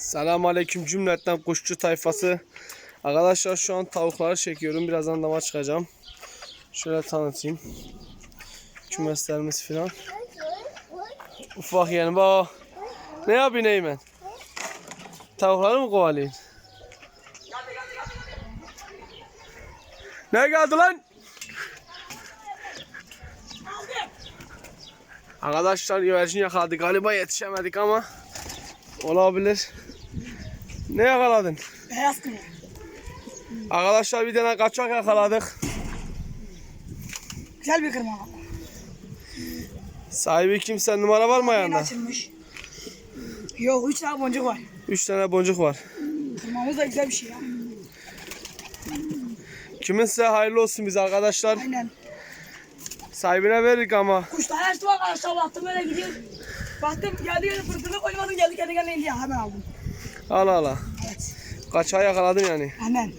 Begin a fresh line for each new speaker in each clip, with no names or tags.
Selamun Aleyküm cümletten kuşçu tayfası. Arkadaşlar şu an tavukları çekiyorum. Birazdan dama çıkacağım. Şöyle tanıtayım. Kümeslerimiz filan. Ufak yani bak. Ne yapıyorsun Eymen? Tavukları mı kovalıyorsun? Ne geldi lan? Arkadaşlar güvercin yakaladık. Galiba yetişemedik ama olabilir. Ne yakaladın?
Beyaz kını.
Arkadaşlar bir tane kaçak yakaladık.
Güzel bir kırma.
Sahibi kimse numara var mı ayağında?
açılmış. Yok üç tane boncuk var.
3 tane boncuk var.
Kırmamız da güzel bir şey ya.
Kiminse hayırlı olsun bize arkadaşlar.
Aynen.
Sahibine verdik ama.
Kuşlar açtım arkadaşlar baktım böyle gidiyor. Baktım geldi geldi fırtına koymadım geldi kendi kendine indi ya hemen aldım.
Allah Allah.
Evet.
Kaçağı yakaladın yani.
Hemen.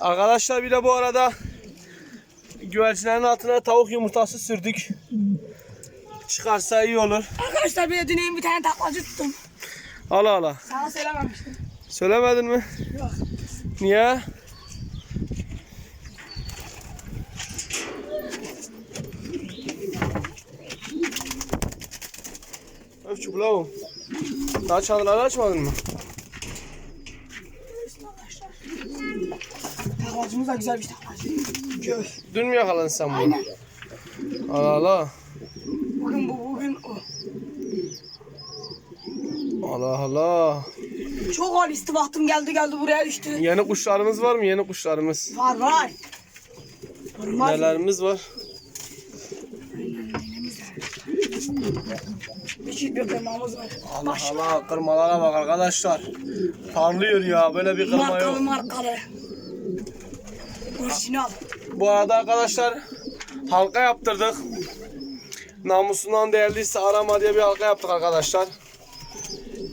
Arkadaşlar bir de bu arada güvercinlerin altına tavuk yumurtası sürdük. Çıkarsa iyi olur.
Arkadaşlar bir de dün bir tane taklacı tuttum.
Allah Allah.
Sana söylememiştim.
Söylemedin mi?
Yok.
Niye? Öf çubuğum. Daha çadırları açmadın mı?
Taklacımız da güzel bir taklacı. Gör.
Dün mü yakaladın sen bunu? Allah Allah.
Bugün bu bugün o.
Allah Allah.
Çok halisti baktım geldi geldi buraya düştü.
Yeni kuşlarımız var mı? Yeni kuşlarımız.
Var var. Mı?
Nelerimiz var?
Bir çift bir kırmamız var.
Allah
Baş.
Allah kırmalara bak arkadaşlar. Parlıyor ya böyle bir kırma
Markalı
yok.
markalı. Orijinal.
Bu arada arkadaşlar halka yaptırdık. Namusundan değerliyse arama diye bir halka yaptık arkadaşlar.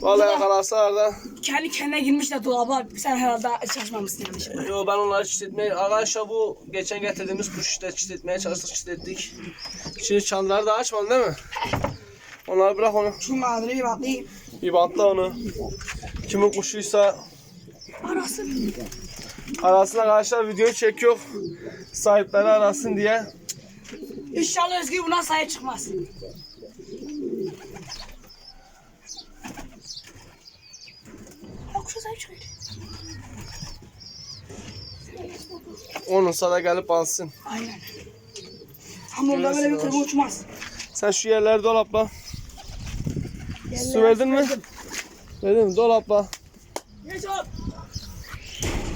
Vallahi yakalarsalar da
Kendi kendine girmiş de dolaba. Sen herhalde çalışmamışsın yanlış.
Yo ben onları çitletmeye arkadaşlar bu geçen getirdiğimiz kuş işte çitletmeye çalıştık çitlettik. Şimdi çanları da açmadın değil mi? Onları bırak onu.
Şunun adını bir bakayım.
Bir bantla onu. Kimin kuşuysa
Arasın.
Arasına arkadaşlar video çekiyor. Sahipleri arasın diye.
İnşallah Özgür buna sahip çıkmaz. Ya kuşa sahip çıkıyor.
Onunsa da gelip alsın.
Aynen. Ama onda böyle bir kırma uçmaz.
Sen şu yerleri dolapla. Su verdin mi? Verdin mi? Dolapla.
Geç oğlum.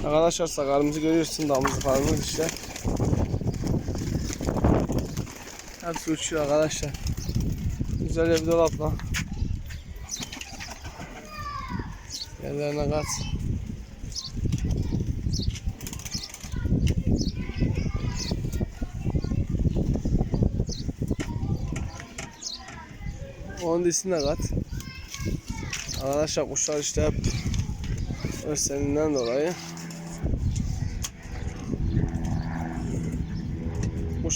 Arkadaşlar sakarımızı görüyorsun damızı parmağımız işte. Hepsi uçuyor arkadaşlar. Güzel bir dolapla. Yerlerine kat. Onun dişine kat. Arkadaşlar kuşlar işte hep Örseninden dolayı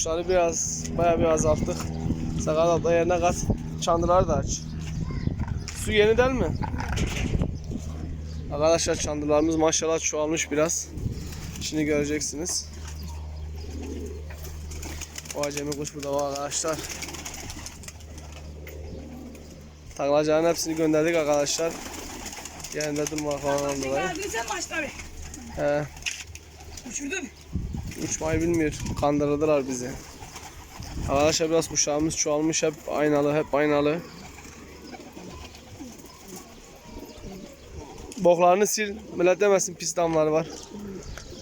Kuşları biraz bayağı bir azalttık. Sakal abla yerine kat. Çandırları da aç. Su yeniden mi? Arkadaşlar çandırlarımız maşallah çoğalmış biraz. Şimdi göreceksiniz. O acemi kuş burada var arkadaşlar. Taklacağın hepsini gönderdik arkadaşlar. Yerinde durma falan dolayı.
Geldin sen maçları.
He,
Uçurdun.
Uçmayı bilmiyor. Kandırdılar bizi. Arkadaşlar biraz kuşağımız çoğalmış. Hep aynalı, hep aynalı. Boklarını sil. Millet demesin pis damları var.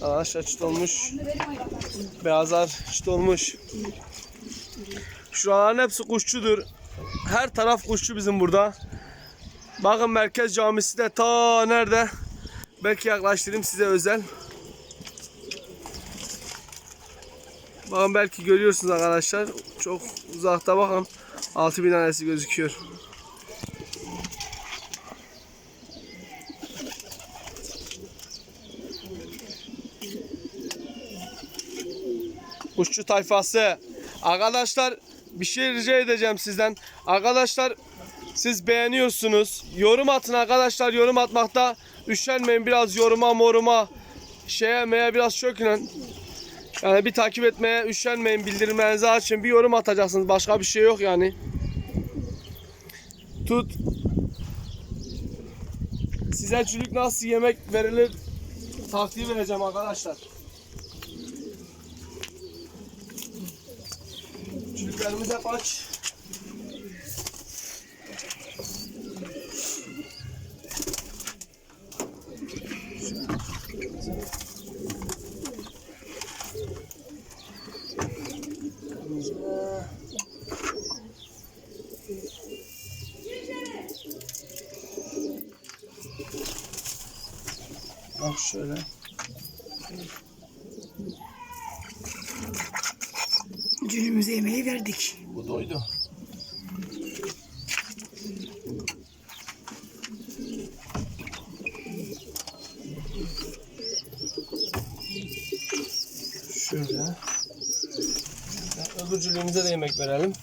Arkadaşlar çıt olmuş. Beyazlar çıt olmuş. Şuraların hepsi kuşçudur. Her taraf kuşçu bizim burada. Bakın merkez camisi de ta nerede? Belki yaklaştırayım size özel. Bakın belki görüyorsunuz arkadaşlar. Çok uzakta bakın. Altı binanesi gözüküyor. Kuşçu tayfası. Arkadaşlar bir şey rica edeceğim sizden. Arkadaşlar Siz beğeniyorsunuz. Yorum atın arkadaşlar. Yorum atmakta üşenmeyin. Biraz yoruma moruma şeye meye biraz çökün. Yani bir takip etmeye üşenmeyin. Bildirimlerinizi açın. Bir yorum atacaksınız. Başka bir şey yok yani. Tut. Size çürük nasıl yemek verilir taktiği vereceğim arkadaşlar. Çürüklerimiz hep aç. Şöyle.
Cünümüze yemeği verdik.
Bu doydu. Şöyle. Öbürcülüğümüze de yemek verelim.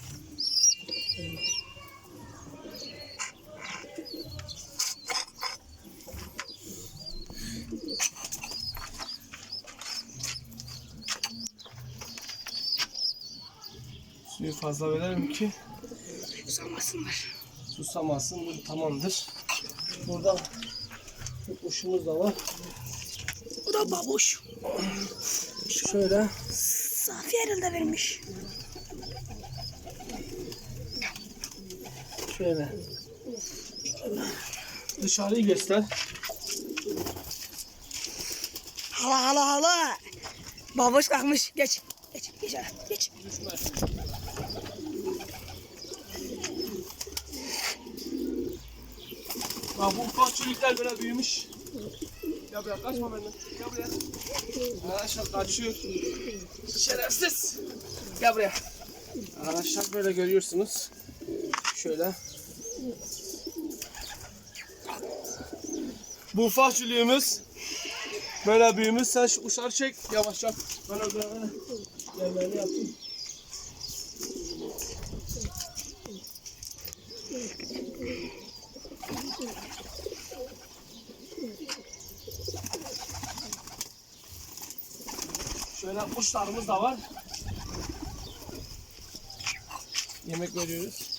Suyu fazla verelim ki
Susamasınlar.
susamasın. Bu tamamdır. Burada bir kuşumuz da var.
Bu da babuş.
Şöyle.
Safi herhalde vermiş.
Şöyle. Dışarıyı göster.
Hala hala hala. Babuş kalkmış. Geç. Geç. Geç. hele, Geç.
Bak bu ufak çocuklar böyle büyümüş. Gel buraya kaçma benden. Gel buraya. Arkadaşlar kaçıyor. Şerefsiz. Gel buraya. Arkadaşlar böyle görüyorsunuz. Şöyle. Bu ufak çülüğümüz. Böyle büyümüş. Sen şu kuşları çek yavaşça. Ben öyle böyle yerlerini yapayım. Şöyle kuşlarımız da var. Yemek veriyoruz.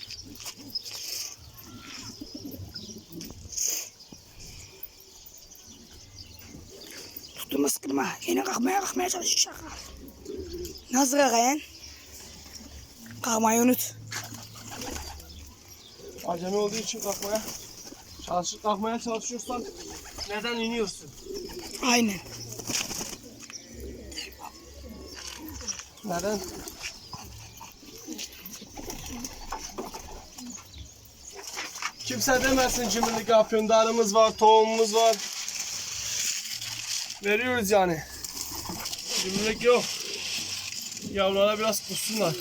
Tutturma sıkılma. Yine kalkmaya kalkmaya çalışıyor şaka. Nasıl kalkayan? Kalkmayı unut.
Acemi olduğu için kalkmaya çalışıp kalkmaya çalışıyorsan neden iniyorsun?
Aynen.
Neden? Kimse demesin cimrilik yapıyorsun. Darımız var, tohumumuz var. Veriyoruz yani. Cimrilik yok. Yavrulara biraz kussunlar.